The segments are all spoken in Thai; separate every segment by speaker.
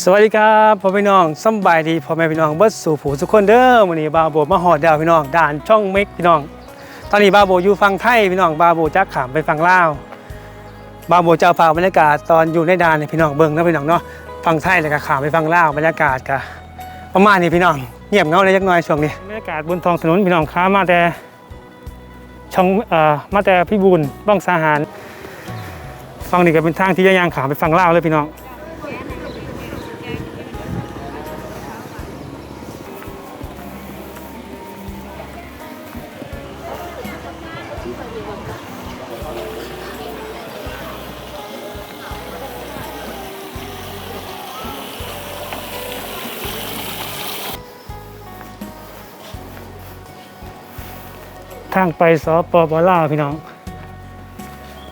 Speaker 1: สวัสดีครับพ่อพี่น้องสบายดีพ่อแม่พี่น้องเบิดสู่ผู้ทุกคนเด้อวันนี้บาโบมาหอดดาวพี่น้องด่านช่องเม็กพี่น้อง ตอนนี้บาโบอยู่ฟังไทยพี่น้องบาโบจักขามไปฟังลาวบาโบจะเอาฝากบรรยากาศตอนอยู่ในด่านให้พี่น้องเบิ่งนะพี่น้องเนาะฟังไทยแล้วก็ขามไปฟังลาวบรรยากาศก็ประมาณนี้พี่น้องเงียบเงาเลยจักหน่อยช่วงนี้บรรยากาศบนท้องถนนพี่น้องค้ามาแต่ช่องเอ่อมาแต่พี่บุญบ้องสาหารฟังนี่ก็เป็นทางที่จะย่างขามไปฟังลาวเลยพี่น้อง ทางไปสปปลาวพี่น้อง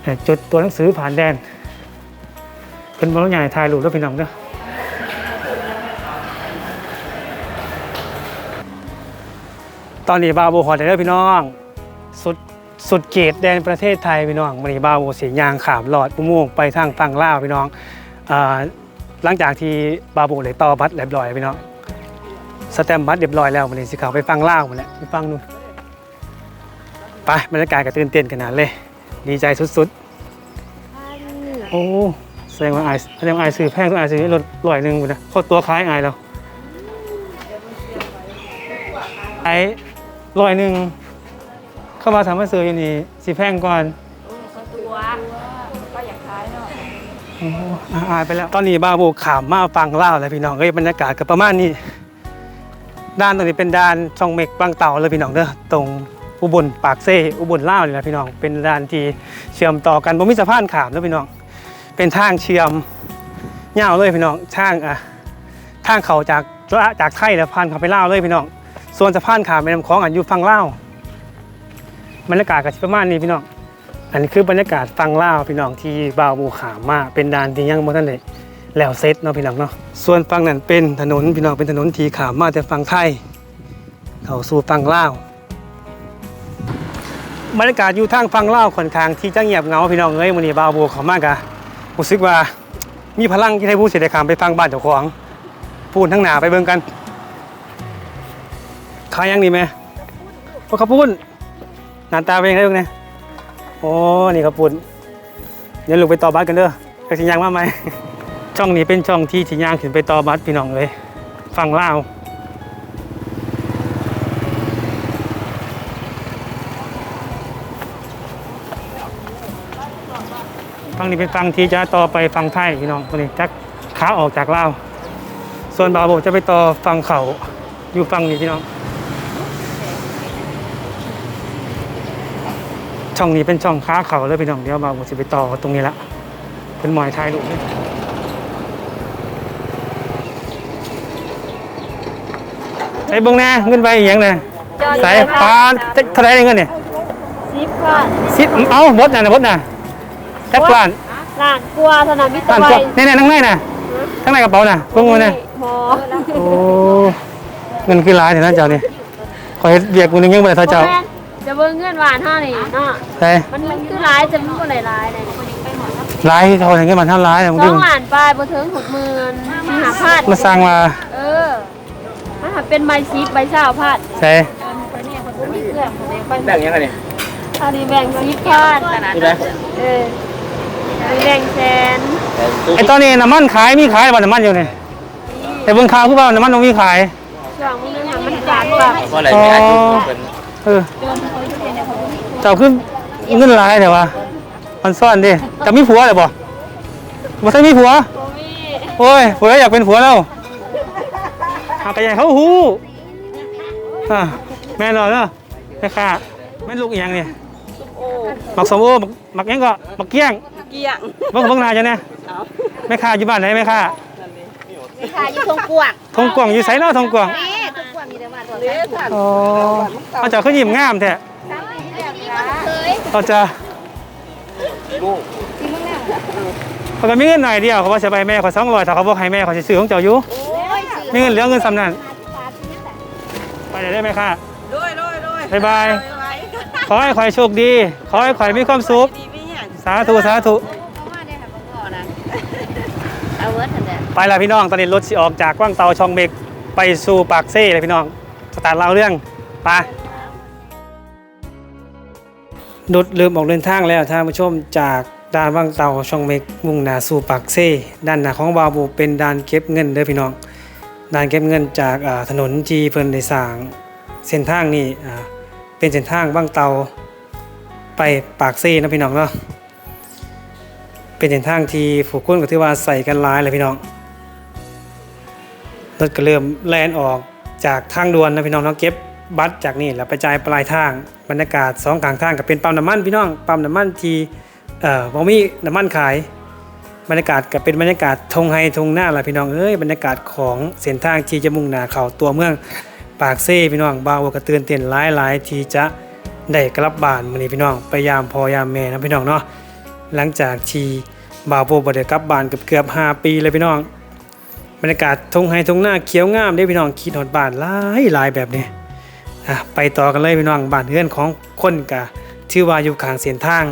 Speaker 1: แต่จดตัวหนังสือผ่านแดนเป็นบอลใหญ่ถ่ายรูปแล้วพี่น้องเด้อตอนนี้บาโบฮอดแล้วพี่น้อง สุดสุดเขตแดนประเทศไทยพี่น้องวันนี้บาโบเสียงยางขามหลอดอุโมงไปทางฝั่งลาวพี่น้องหลังจากที่บาโบเลยต่อบัตรเรียบร้อยพี่น้องสแตมบัตรเรียบร้อยแล้ววันนี้สิเขาไปฟังลาวหมดแล้วไปฟังนู่น ไปบรรยากาศก็ตื่นเต้นขนาดเลย ดีใจสุดๆ โอ้แสดงว่าไอายแสดงว่าไอายซื้อแพงต้องไอายซื้อรถลอยหนึ่งหมดนะเข้าตัวคล้ายไอายแล้วไอ้ลอยหนึ่งเข้ามาทำมาซื้ออยู่นี่สิแพงก่อน
Speaker 2: ตัวก็อยากขายเนาะ
Speaker 1: โอ้อ่าอายไปแล้ว ตอนนี้บ้าโบขามมาฟังเล่าวแล้วพี่น้องเอ้ยบรรยากาศก็ประมาณนี้ด้านตรงนี้เป็นด้านช่องเมกบางเต่าเลยพี่น้องเด้อตรง อุบลปากเซอุบลล่าวนี่แหละพี่น้อง เป็นด้านที่เชื่อมต่อกันบ่มีสะพานขามแล้วพี่น้อง เป็นทางเชื่อมยาวเลยพี่น้องทางอะทางเขาจากจากไทยแล้วผ่านเขาไปล่าวเลยพี่น้อง ส่วนสะพานขามเป็นน้ำของอันอยู่ฝั่งล่าวบรรยากาศก็สิประมาณนี้พี่น้อง อันนี้คือบรรยากาศฟังล่าวพี่น้องที่บาวบูขามมาเป็นดานที่ยังบ่ทันได้แล้วเซตเนาะพี่น้องเนาะ ส่วนฝั่งนั้นเป็นถนนพี่น้องเป็นถนนที่ขามมาแต่ฝั่งไทย เข้าสู่ฝั่งลาว บรรยากาศอยู่ทางฝั่งลาค่อนข้างที่จะเงียบเงาพี่น้องเอ้ยมื้อนี้บาวบูเขามากะรู้สึกว่ามีพลังที่ให้ผู้เสียด้ขามไปฟังบ้านเจ้าของพูดทั้งหนาไปเบิ่งกันขายยังดีไหมโอ้ขาวปุ้นหน้าตาเป็นยังไงลูกเนี่ยโอ้นี่ครับปุ่นเดี๋ยวลูกไปต่อบัสกันเด้อไปสิยางมาไหมช่องนี้เป็นช่องที่สิยางขึ้นไปต่อบัสพี่น้องเลยฟังเล่า วฟังนี้เป็นฟังที่จะต่อไปฟังไทยพี่น้องคนนี้จักขาออกจากลาวส่วนบาวโบจะไปต่อฟังเขาอยู่ฟังนี้พี่น้อง ช่องนี้เป็นช่องค้าเขาเลยพี่น้องเดี๋ยวมาผมจะไปต่อตรงนี้ละเป็นหมอยไทยลูกนี่ใส่เบิ้งแน่เงินไปอีกอย่างเนี่ยใส่ปลาเท่าไหรเงินเนี่ย
Speaker 2: สิบล้าน
Speaker 1: สิบเอ้าบดน่ะนะบดน่ะ แค่ปลาน
Speaker 2: ล้านกลัวสนามมิตร
Speaker 1: ปลาน
Speaker 2: ไว
Speaker 1: กดนี่ๆทั้งในน่ะทั้งในกระเป๋าน่ะเบิ้งเงินน่ะ
Speaker 2: หมอ
Speaker 1: โอ้เงินคือหลายเดี๋ยวนะเจ้านี่ขอให้เบียกกูนึงยังไม่ได้เท่าเจ้า
Speaker 2: จะเบิ่งเงินหวานเท่านี้เนาะ
Speaker 1: ใช่
Speaker 2: มันมันคือร้ายจะมันบ่ได้ร้ายเลยคนนี้ไปหมด
Speaker 1: หลายเขาอย่างเงี้ยมันเท่าหลายแต่มึง
Speaker 2: สอ
Speaker 1: ดู
Speaker 2: งล้านปลายบ่ถึงหกหมื่นมีหาพาด
Speaker 1: มาสร้างมา
Speaker 2: เออมันหาเป็นใบซีบใบเศร้าพาด
Speaker 1: ใช่
Speaker 2: ไปเนี่ยคนบ่มีเครื่องคนนี้ไป
Speaker 3: แบ่งยังไงเนี่ย
Speaker 2: อันนี้แบ่งซีบพาด
Speaker 3: นี่ไหม
Speaker 2: เออ อันนี้แบ่งแสน
Speaker 1: ไอตอนนี้น้ำมันขายมีขายบ่น้ำมันอยู่นี่แต่เบิ่งข่าวคือว่าน้ำมันต้องมีขาย
Speaker 2: ช่วงนี้น่ะมันขาดแบบ
Speaker 3: เพราะอะไรไม่อายุเป็น
Speaker 1: เออเจ้าคือเงินหลายแต่ว่ามันซ่อนดิจะมีผัวเลยบ่บ่ใช่มีผัว
Speaker 2: บ่มี
Speaker 1: โอ้ยผัวอยากเป็นผัวแล้วหากระยังเขาหูอะแม่นอนเนาะแม่ค้าแม่นลูกอีหยังเนี่ย
Speaker 2: โอ้
Speaker 1: มักสมโอมักมักหยังก็มักเกี้ยง
Speaker 2: เกี่ยง
Speaker 1: เบิ่งเบิ่งหน้าจ้ะเนี่ยแม่ค้าอยู่บ้านไหนแม่ค้า
Speaker 2: มีขายอยู่ทงกวาง
Speaker 1: ทงกวางอยู่ไสเนาะทงกวาง
Speaker 2: นี่ทงกวางมีแต่ว่าตัวเล็ก
Speaker 1: อ๋อเอาเจ้าคือยิ้มงามแท้
Speaker 2: เคย
Speaker 1: เราจะเขาก็มีเงินหน่อยเดียวเขาว่าจะไปแม่เขาสองร้อยถ้าเขาบอกให้แม่เขาจะซื้อของเจ้าอยู่
Speaker 2: โอ้ย
Speaker 1: มีเงินเหลือเงินสำนันไปไหนได้ไหมค่ะ
Speaker 4: ด้วยด้วยด้วย
Speaker 1: บ๊ายบายขอให้ขอยโชคดี ขอให้ขอยมีความสุข
Speaker 4: ดีไม่เห็น
Speaker 1: สาธุสาธุ
Speaker 2: มาได้ค่ะพ่อนะเอาเวิร์ดทันเด
Speaker 1: ไปแล้วพี่น้องตอนนี้รถสิออกจากกว้างเตาช่องเมกไปสู่ปากเซ่เลยพี่น้องสตาร์ทเล่าเรื่องไปดุดลืมออกเดินทางแล้วท่านผู้ชมจากด่านว่างเตาช่องเมกมุ่งหน้าสู่ปากเซ่ด้านหน้าของบาบูเป็นด่านเก็บเงินเด้อพี่น้องด่านเก็บเงินจากอ่าถนนที่เพิ่นได้สร้างเส้นทางนี่อ่าเป็นเส้นทางว่างเตาไปปากเซ่นะพี่น้องเนาะ เป็นเส้นทางที่ผู้คนก็ถือว่าใส่กันหลายเลยพี่น้องรถก็เริ่มแลนออกจากทางด่วนนะพี่น้องเนาะเก็บบัตรจากนี่แล้วไปจ่ายปลายทางบรรยากาศสองกลางทางก็เป็นปั๊มน้ำมันพี่น้องปั๊มน้ำมันที่เอ่อบ่มีน้ำมันขาย บรรยากาศก็เป็นบรรยากาศทงไฮทงหน้าละพี่น้องเอ้ยบรรยากาศของเส้นทางที่จะมุ่งหน้าเข้าตัวเมืองปากเซ่พี่น้องบาวก็ตื่นเต้นหลายหลายๆที่จะได้กลับบ้านมื้อนี้พี่น้องไปยามพอยามแม่นะพี่น้องเนาะ หลังจากที่บาวโบบ่ได้กลับบ้านเกือบๆ5ปีเลยพี่น้อง บรรยากาศทงไฮทงหน้าเขียวงามได้พี่น้องคิดหอดบ้านหลายหลายแบบนี้อะไปต่อกันเลยพี่น้องบ้านเฮือนของคนกะชื่อว่าอยู่ข้างเส้นทาง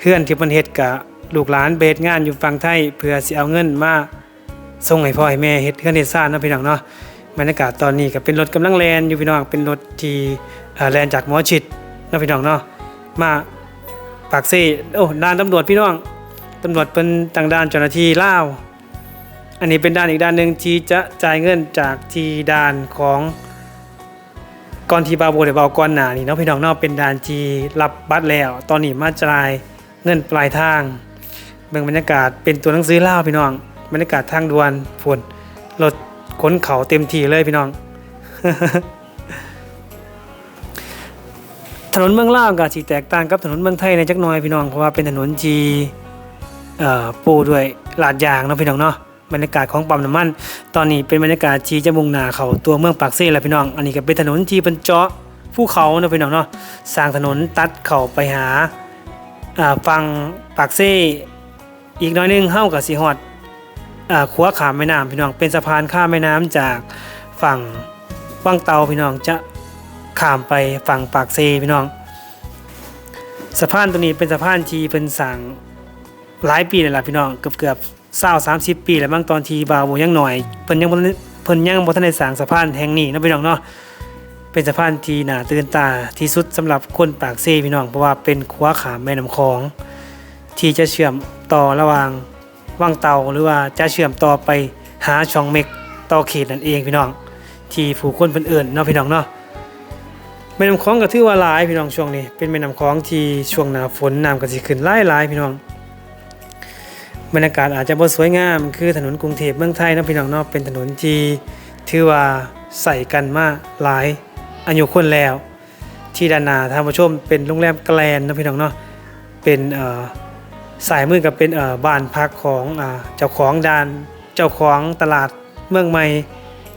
Speaker 1: เฮือนที่เพิ่นเฮ็ดกะลูกหลานเบสงานอยู่ฝั่งไทยเพื่อสิเอาเงินมาส่งให้พ่อให้แม่เฮ็ดเฮือนเฮ็ดซ่านนะพี่น้องเนาะบรรยากาศตอนนี้ก็เป็นรถกำลังแลนอยู่พี่น้องเป็นรถที่เอ่อแลนจากหมอชิดนะพี่น้องเนาะมา ปากซี่โอ้ด่านตำรวจพี่น้องตำรวจเป็นต่างด่านเจ้าหน้าที่ลาวอันนี้เป็นด้านอีกด้านหนึ่งที่จะจ่ายเงินจากที่ด้านของก่อนที่บาโบเดียวเบาก่อนหนานี่เนาะพี่น้องเนาะเป็นด้านที่รับบัตรแล้ว ตอนนี้มาจ่ายเงินปลายทางเบิ่งบรรยากาศเป็นตัวหนังสือเล่าวพี่น้องบรรยากาศทางด่วนฝนรถขนเขาเต็มที่เลยพี่น้อง นนเมืองลาวก็สิแตกต่างกับถนนเมืองไทยในจักหน่อยพี่น้องเพราะว่าเป็นถนนที่เอ่อปูด้วยลาดยางเนาะพี่น้องเนาะบรรยากาศของปั๊มน้ำมัน ตอนนี้เป็นบรรยากาศที่จะมุ่งหน้าเขาตัวเมืองปากเซ่แล้วพี่น้อง อันนี้ก็เป็นถนนที่เป็นเจาะภูเขาเนาะพี่น้องเนาะสร้างถนนตัดเข้าไปหาอ่าฟังปากเซ่อีกน้อยนึงเฮ้ากับสีฮอดอ่าขัวขามแม่น้ำพี่น้องเป็นสะพานข้ามแม่น้ำจากฝั่งวังเตาพี่น้องจะ ข้ามไปฝั่งปากเซพี่น้อง สะพานตัวนี้เป็นสะพานที่เป็นสร้างหลายปีเลยล่ะพี่น้องเกือบเกือบเศร้าสามสิบปีแล้วบางตอนทีบาวยังหน่อยเพิ่นยังเพิ่นยังบ่ทันได้สร้างสะพานแห่งนี้นะพี่น้องเนาะเป็นสะพานที่น่าตื่นตาที่สุดสำหรับคนปากเซพี่น้องเพราะว่าเป็นขัวขามแม่น้ำคลอง ที่จะเชื่อมต่อระหว่างว่างเตาหรือว่าจะเชื่อมต่อไปหาช่องเม็กต่อเขตนั่นเองพี่น้อง ที่ผู้คนเพิ่นเอื่นเนาะพี่น้องเนาะ ม่น้ำคลองก็ถือว่าหลายพี่น้องช่วงนี้ เป็นแม่น้ำคลองที่ช่วงหน้าฝนน้ำก็สิขึ้นหลายหลายพี่น้องบรรยากาศอาจจะบ่สวยงาม คือถนนกรุงเทพเมืองไทยนะพี่น้องเนาะเป็นถนนที่ถือว่าใส่กันมาหลายอายุคนแล้ว ที่ด้านหน้าท่านผู้ชมเป็นโรงแรมแกลนนะพี่น้องเนาะเป็นเอ่อสายมือกับเป็นเอ่อบ้านพักของอ่าเจ้าของดานเจ้าของตลาดเมืองใหม่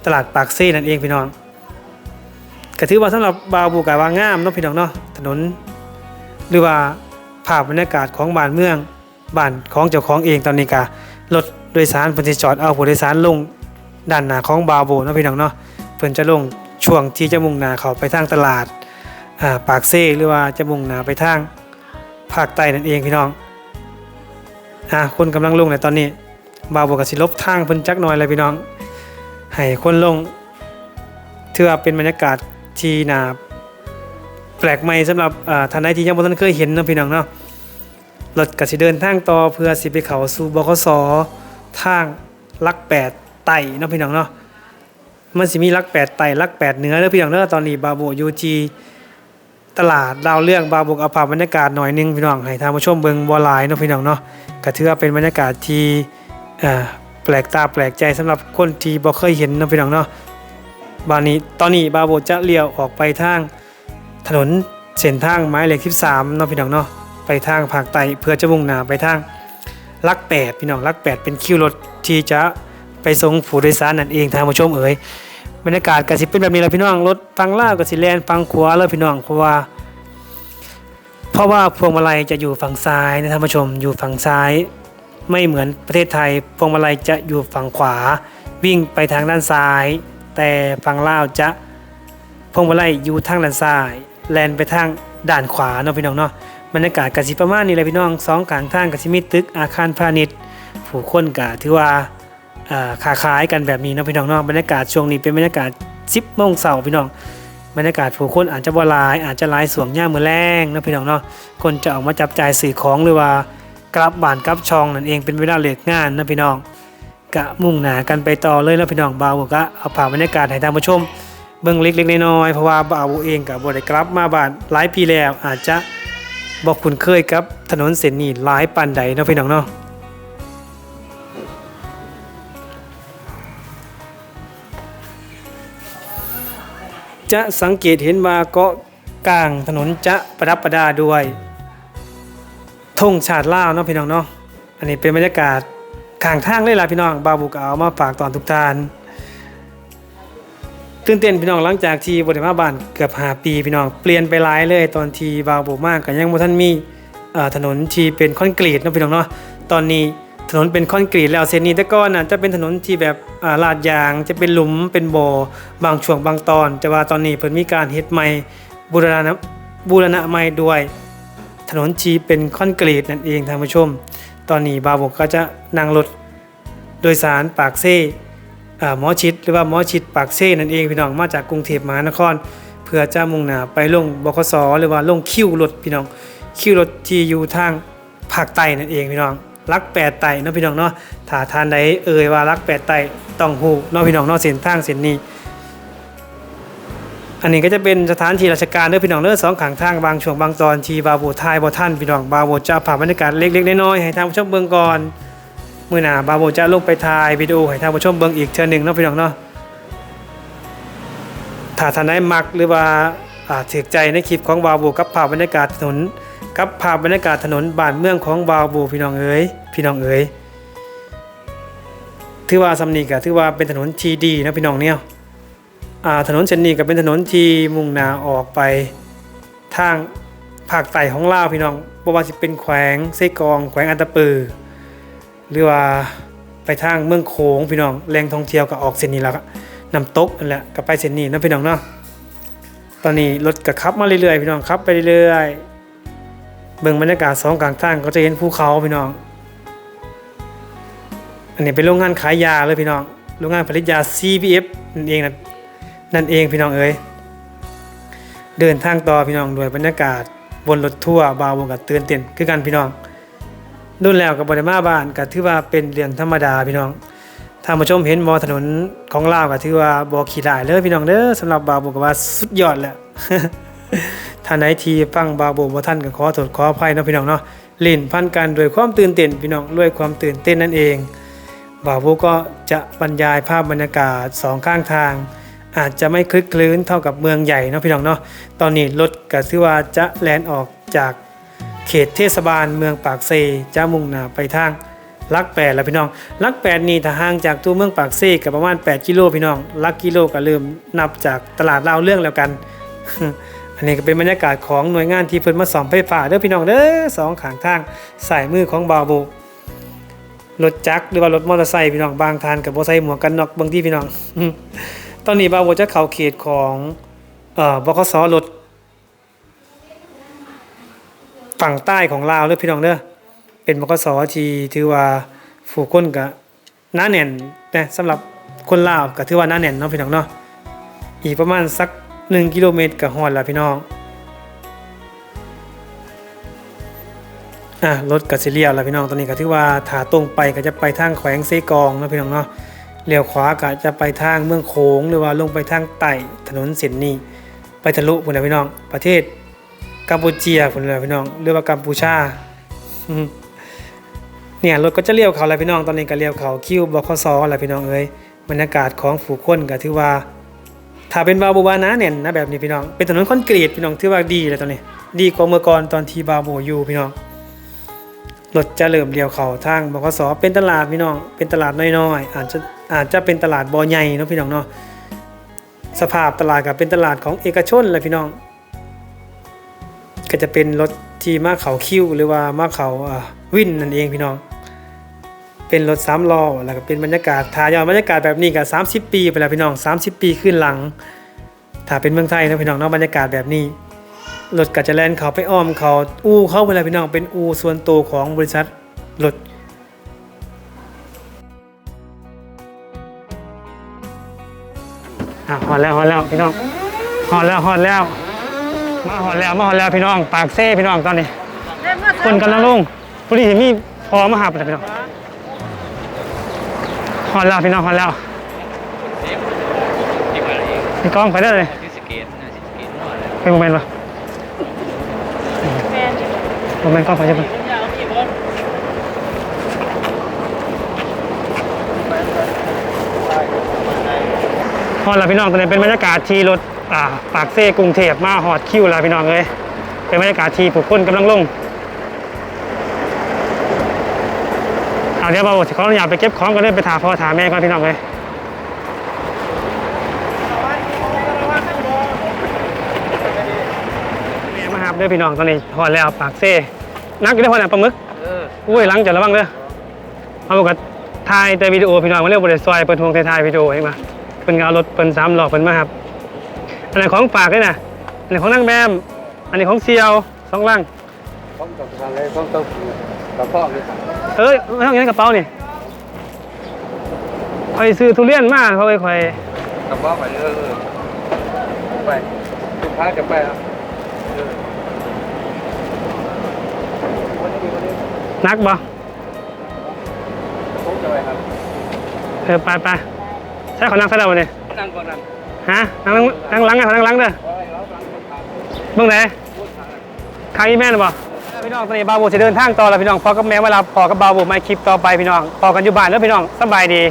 Speaker 1: ตลาดปากเซ่นั่นเองพี่น้อง ก็ถือว่าสำหรับบาวบูกาวางงามเนาะพี่น้องเนาะถนน หรือว่าภาพบรรยากาศของบ้านเมืองบ้านของเจ้าของเองตอนนี้ก็รถโดยสารเพิ่นสิจอดเอาผู้โดยสารลงด้านหน้าของบาโบเนาะพี่น้องเนาะเพิ่นจะลงช่วงที่จะมุ่งหน้าเขาไปทางตลาดอ่าปากเซ่หรือว่าจะมุ่งหน้าไปทางภาคใต้นั่นเองพี่น้องอ่าคนกำลังลงในตอนนี้บาโบก็สิลบทางเพิ่นจักหน่อยเลยพี่น้องให้คนลงถือว่าเป็นบรรยากาศ ที่น่าแปลกใหม่สำหรับท่านใดที่ยังบ่ทันเคยเห็นนะพี่น้องเนาะรถก็สิเดินทางต่อเพื่อสิไปเขาสู่บขสทางลักแปดไต่เนาะพี่น้องเนาะมันสิมีลักแปดไต่ลักแปดเหนือเด้อพี่น้องเด้อตอนนี้บาโบยูจีตลาดดาวเรื่องบาโบกอภาพบรรยากาศหน่อยนึงพี่น้องให้ทานผู้ชมเบิ่งบ่หลายเนาะพี่น้องเนาะก็ถือเป็นบรรยากาศที่แปลกตาแปลกใจสำหรับคนที่บ่เคยเห็นเนาะพี่น้องเนาะ บานี้ตอนนี้บาโบจะเลี้ยวออกไปทางถนนเส้นทางหมายเลข13เนาะพี่น้องเนาะไปทางภาคใต้เพื่อจะมุ่งหน้าไปทางลักแปดพี่น้องลักแปดเป็นคิวรถที่จะไปส่งผู้โดยสารนั่นเองทานผู้ชมเอ๋ยบรรยากาศก็สิเป็นแบบนี้แหละพี่น้องรถฟังล่าวก็สิแลนฟังขวาเลยพี่น้องเพราะว่า เพราะว่าพวงมาลัยจะอยู่ฝั่งซ้ายนะท่านผู้ชมอยู่ฝั่งซ้าย ไม่เหมือนประเทศไทยพวงมาลัยจะอยู่ฝั่งขวา วิ่งไปทางด้านซ้าย แต่ฝั่งลาวจะพงมาลัยอยู่ทางด้านซ้าย แลนไปทางด้านขวาเนาะพี่น้องเนาะบรรยากาศกสิประมาณนี้เลยพี่น้องสองกลางทางกสิมีตึกอาคารพาณิชย์ ผู้คนกะถือว่าอ่าค้าขายกันแบบนี้เนาะพี่น้องเนาะบรรยากาศช่วงนี้เป็นบรรยากาศ10โมงเช้าพี่น้องบรรยากาศผู้คนอาจจะบ่หลาย อาจจะลายสวงย่ามือแรงเนาะพี่น้องเนาะคนจะออกมาจับจ่ายสื่อของหรือว่ากลับบ้านกลับช่องนั่นเองเป็นเวลาเลิกงานนะพี่น้อง กะมุ่งหน้ากันไปต่อเลยนะพี่น้องบ่าวก็เอาผ่าบรรยากาศให้ท่านผู้ชม เบิ่งเล็กๆน้อยๆเพราะว่าบ่าวเองกับบ่ได้กลับมาบ้านหลายปีแล้วอาจจะบ่คุ้นเคยกับถนนเส้นนี้หลายปานใดเนาะพี่น้องเนาะจะสังเกตเห็นว่าเกาะกลางถนนจะประดับประดาด้วยธงชาติลาวเนาะพี่น้องเนาะอันนี้เป็นบรรยากาศ ข้างทางเลยล่ะพี่น้องบาบุกเอามาฝากตอนทุกทานตื่นเต้นพี่น้องหลังจากที่บริมาบ้านเกือบหาปีพี่น้องเปลี่ยนไปหลายเลยตอนที่บาบุกมากกันยังบ่ทันมีถนนที่เป็นคอนกรีตนะพี่น้องเนาะตอนนี้ถนนเป็นคอนกรีตแล้วเส้นนี้แต่ก่อนน่ะจะเป็นถนนที่แบบลาดยางจะเป็นหลุมเป็นบ่อบางช่วงบางตอน แต่ว่าตอนนี้เพิ่นมีการเฮ็ดใหม่บูรณะบูรณะใหม่ด้วย ถนนที่เป็นคอนกรีตนั่นเองท่านผู้ชม ตอนนี้บาวบกก็จะนั่งรถโดยสารปากเซ่หมอชิดหรือว่าหมอชิดปากเซ่นั่นเองพี่น้องมาจากกรุงเทพมหานคร เพื่อจะมุ่งหน้าไปลงบคสหรือว่าลงคิวรถพี่น้องคิวรถที่อยู่ทางภาคใต้นั่นเองพี่น้องรักแปดไตเนาะพี่น้องเนาะถ้าทานใดเอ่ยว่ารักแปดไตต้องหูเนาะพี่น้องเนาะเส้นทางเส้นนี้ อันนี้ก็จะเป็นสถานที่ราชการเด้อพี่น้องเด้อสองขางทางบางช่วงบางตอนที่บาโบทายบ่ท่านพี่น้องบาโบจะผ่านบรรยากาศเล็กๆน้อยๆให้ทางผู้ชมเบิ่งก่อนมื่อหน้าบาโบจะลงไปถ่ายวิดีโอให้ทานผู้ชมเบิ่งอีกเทื่อหนึงเนาะพี่น้องเนาะถ้าท่านได้มักหรือว่าอ่าถือใจในคลิปของบาโบกับภาพบรรยากาศถนนกับภาพบรรยากาศถนนบ้านเมืองของบาโบพี่น้องเอ๋ยพี่น้องเอ๋ยถือว่าสำนีก็ถือว่าเป็นถนนที่ดีนะพี่น้องเนี่ย ถนนเส้นนี้ก็เป็นถนนที่มุ่งหน้าออกไปทางภาคใต้ของลาวพี่น้องบ่ว่าสิเป็นแขวงเซกอง แขวงอันตะปือ หรือว่าไปทางเมืองโขงพี่น้องแหล่งท่องเที่ยวก็ออกเส้นนี้แล้วน้ำตกนั่นแหละก็ไปเส้นนี้นะพี่น้องเนาะตอนนี้รถก็ขับมาเรื่อยๆพี่น้องขับไปเรื่อยๆเบิ่งบรรยากาศสองกลางทางก็จะเห็นภูเขาพี่น้อง อันนี้เป็นโรงงานขายยาเลยพี่น้องโรงงานผลิตยา CBF นั่นเองนะ นั่นเองพี่น้องเอ๋ยเดินทางต่อพี่น้องด้วยบรรยากาศบนรถทัวร์บาวงกับเตือนเต้นคือกันพี่น้องรุ่นแล้วกับบริมาบ้านก็ถือว่าเป็นเรื่องธรรมดาพี่น้องถ้ามาชมเห็นบอถนนของลาวก็ถือว่าบอขี่ได้เลยพี่น้องเด้อสำหรับบาวโบก็ว่าสุดยอดแหละท่านไหนทีฟังบาวโบบ่ท่านก็ขอโทษขออภัยนะพี่น้องเนาะเล่นพันกันด้วยความตื่นเต้นพี่น้องด้วยความตื่นเต้นนั่นเองบาวโบก็จะบรรยายภาพบรรยากาศสองข้างทาง อาจจะไม่คลึกคลื้นเท่ากับเมืองใหญ่เนาะพี่น้องเนาะตอนนี้รถก็ถือว่าจะแล่นออกจากเขตเทศบาลเมืองปากเซจะมุ่งหน้าไปทางลักแปดแล้วพี่น้องลักแปดนี่ถ้าห่างจากตัวเมืองปากเซกับประมาณ 8 กิโลพี่น้องลักกิโลก็เริ่มนับจากตลาดลาวเรื่องแล้วกัน อันนี้ก็เป็นบรรยากาศของหน่วยงานที่เพิ่นมาสอมไฟฟ้าเด้อพี่น้องเด้อสองขางทางสายมือของบาวโบรถจักรหรือว่ารถมอเตอร์ไซค์พี่น้องบางทานกับบ่ใส่หมวกกันน็อกบางที่พี่น้อง ตอนนี้บาวโบจะเข้าเขตของเอ่อบกสรถฝั่งใต้ของลาวเลยพี่น้องเด้อเป็นบกสที่ถือว่าผู้คนก็หน้าแน่นนะสำหรับคนลาวก็ถือว่าหน้าแน่นเนาะพี่น้องเนาะอีกประมาณสัก 1 กิโลเมตรก็ฮอดล้วพี่น้องอะรถก็สิเลียวล้วพี่น้องตอนนี้ก็ถือว่าถาตรงไปก็จะไปทางแขวงเซกองนะพี่น้องเนาะ เลี้ยวขวาก็จะไปทางเมืองโขงหรือว่าลงไปทางใต้ถนนเส้นนี้ไปทะลุพุ่นนะพี่น้อง ประเทศกัมพูเชียพุ่นนะพี่น้องเรียกว่ากัมพูชาเนี่ยรถก็จะเลี้ยวเขาแล้วพี่น้องตอนนี้ก็เลี้ยวเขาคิวบคสแล้วพี่น้องเอ้ยบรรยากาศของผู้คนก็ถือว่า ถ้าเป็นบาบูบานะเนี่ยนะแบบนี้พี่น้องเป็นถนนคอนกรีตพี่น้องถือว่าดีเลยตอนนี้ ดีกว่าเมื่อก่อนตอนที่บาบูอยู่พี่น้องรถจะเริ่มเลี้ยวเขาทางบคสเป็นตลาดพี่น้องเป็นตลาดน้อยๆอาจจะอาจจะเป็นตลาดบ่อใหญ่เนาะพี่น้องเนาะสภาพตลาดก็เป็นตลาดของเอกชนเลยพี่น้อง ก็จะเป็นรถที่มาเขาคิวหรือว่ามาเขาอ่าวินนั่นเองพี่น้อง เป็นรถสามล้อแล้วก็เป็นบรรยากาศทายอนบรรยากาศแบบนี้ก็30 ปีไปแล้วพี่น้อง 30 ปีขึ้นหลัง ถ้าเป็นเมืองไทยนะพี่น้องเนาะบรรยากาศแบบนี้รถก็จะแล่นเขาไปอ้อมเขาอู่เข้าไปแล้วพี่น้องเป็นอู่ส่วนตัวของบริษัทรถ อะหอดแล้วหอดแล้วพี่น้องหอดแล้วหอดแล้ว มาหอดแล้วมาหอดแล้วพี่น้อง ปากเซ่พี่น้องตอนนี้ คนกำลังลงพอดีเห็นมีพอมาหับเลยพี่น้องหอดแล้วพี่น้องหอดแล้ว
Speaker 3: ที่มาเอง
Speaker 1: พี่กล้องไปได้เลย
Speaker 3: ที่สเกตนะที่สเกตนวดเลย
Speaker 1: เป็นโมเมนต์ปะ
Speaker 2: แม่น
Speaker 1: โมเมนต์กล้องไปใช่ปะ หอดแล้วพี่น้องตอนนี้เป็นบรรยากาศที่รถอ่าปากเซ่กรุงเทพมาหอดคิวแล้วพี่น้องเลยเป็นบรรยากาศที่ผู้คนกำลังลงเอาเดี๋ยวเราขออนุญาตไปเก็บของกันเลยไปถามพ่อถามแม่ก่อนพี่น้องเลยแม่มาหาเด้อพี่น้องตอนนี้หอดแล้วปากเซ่นักอยู่ได้พอน่ะปลาหมึก
Speaker 3: เออ
Speaker 1: อุ้ยหลังจะระวังเด้อเอาบอกว่าถ่ายแต่วิดีโอพี่น้องมาเรียกบริษัทซอยเปิดทวงถ่ายๆวิดีโอเองมา เพิ่นก็เอารถเพิ่นสามหลอกเพิ่นมาครับ อันไหนของฝากด้วยนะอันไหนของนั่งแบมอันนี้ของเซียวสองลัง
Speaker 3: ต้องตกทางเลยต้องตกกระเพาะเลย
Speaker 1: เอ้ยไม่ต้องอยันกระเป๋านี่คอยซื้อทุเรียนมาเขาไปคอย
Speaker 3: กระเพาะไปเออไปลูกค้าจะไปอะ
Speaker 1: นักบ่
Speaker 3: ผมจะไปครับ
Speaker 1: เออไปไป ใช่เขานั่งซะแล้ววันนี้
Speaker 3: นั่งก่อนนั่ง
Speaker 1: ฮะนั่งนั่งหลังกันนั่งหลังเด้อเบื้องไหนขายอีแม่นบ่พี่น้องตอนนี้บาวโบจะเดินทางต่อแล้วพี่น้องพอกับแม่เวลาพอกับบาวโบมาคลิปต่อไปพี่น้องพอกันอยู่บ้านแล้วพี่น้องสบายดี